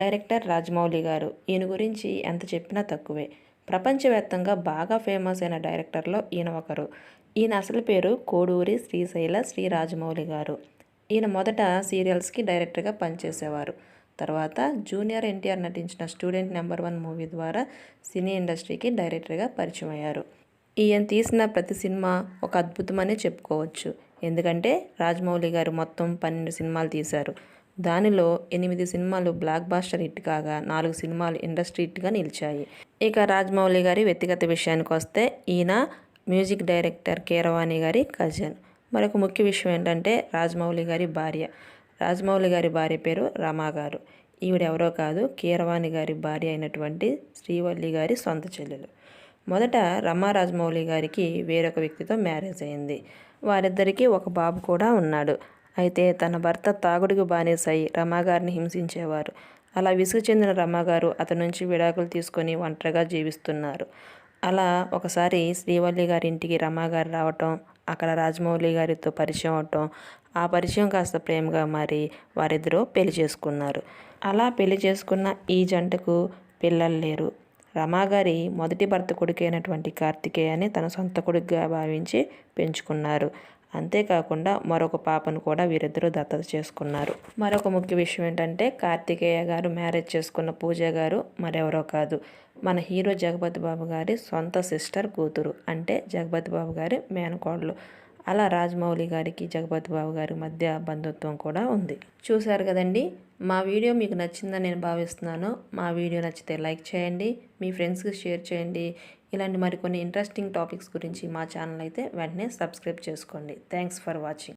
Director Rajamouli గారు. ఈయన గురించి ఎంత చెప్పినా తక్కువే. ప్రపంచవ్యాప్తంగా బాగా ఫేమస్ అయిన డైరెక్టర్లో ఈయన ఒకరు. ఈయన అసలు పేరు కోడూరి శ్రీశైల శ్రీ రాజమౌళి గారు. ఈయన మొదట సీరియల్స్కి డైరెక్టర్గా పనిచేసేవారు. తర్వాత జూనియర్ ఎన్టీఆర్ నటించిన స్టూడెంట్ నెంబర్ వన్ మూవీ ద్వారా సినీ ఇండస్ట్రీకి డైరెక్టర్గా పరిచయం అయ్యారు ఈయన తీసిన ప్రతి సినిమా ఒక అద్భుతమనే చెప్పుకోవచ్చు. ఎందుకంటే రాజమౌళి గారు మొత్తం పన్నెండు సినిమాలు తీశారు. దానిలో ఎనిమిది సినిమాలు బ్లాక్ బాస్టర్ హిట్ కాగా నాలుగు సినిమాలు ఇండస్ట్రీ హిట్గా నిలిచాయి. ఇక రాజమౌళి గారి వ్యక్తిగత విషయానికి వస్తే ఈయన మ్యూజిక్ డైరెక్టర్ కీరవాణి గారి కజిన్. మరొక ముఖ్య విషయం ఏంటంటే రాజమౌళి గారి భార్య. రాజమౌళి గారి భార్య పేరు రమా గారు. ఈవిడెవరో కాదు కీరవాణి గారి భార్య అయినటువంటి శ్రీవల్లి గారి సొంత చెల్లెలు. మొదట రమా రాజమౌళి గారికి వేరొక వ్యక్తితో మ్యారేజ్ అయింది. వారిద్దరికీ ఒక బాబు కూడా ఉన్నాడు. అయితే తన భర్త తాగుడికి బానేసాయి రమాగారిని హింసించేవారు. అలా విసుగు చెందిన రమాగారు అతని నుంచి విడాకులు తీసుకొని ఒంటరిగా జీవిస్తున్నారు. అలా ఒకసారి శ్రీవల్లి గారి ఇంటికి రమాగారు రావటం అక్కడ రాజమౌళి గారితో పరిచయం అవటం ఆ పరిచయం కాస్త ప్రేమగా మారి వారిద్దరూ పెళ్ళి చేసుకున్నారు. అలా పెళ్ళి చేసుకున్న ఈ జంటకు పిల్లలు లేరు. రమాగారి మొదటి భర్త కొడుకైనటువంటి కార్తికేయని తన సొంత కొడుకుగా భావించి పెంచుకున్నారు. అంతేకాకుండా మరొక పాపను కూడా వీరిద్దరూ దత్తత చేసుకున్నారు. మరొక ముఖ్య విషయం ఏంటంటే కార్తికేయ గారు మ్యారేజ్ చేసుకున్న పూజ గారు మరెవరో కాదు. మన హీరో జగపతి బాబు గారి సొంత సిస్టర్ కూతురు అంటే జగపతి బాబు గారి మేనకోడలు. అలా రాజమౌళి గారికి జగపతి బాబు గారి మధ్య బంధుత్వం కూడా ఉంది. చూశారు కదండి? మా వీడియో మీకు నచ్చిందని నేను భావిస్తున్నాను. మా వీడియో నచ్చితే లైక్ చేయండి మీ ఫ్రెండ్స్కి షేర్ చేయండి. ఇలాంటి మరికొన్ని ఇంట్రెస్టింగ్ టాపిక్స్ గురించి మా ఛానల్ అయితే వెంటనే సబ్స్క్రైబ్ చేసుకోండి. Thanks for watching.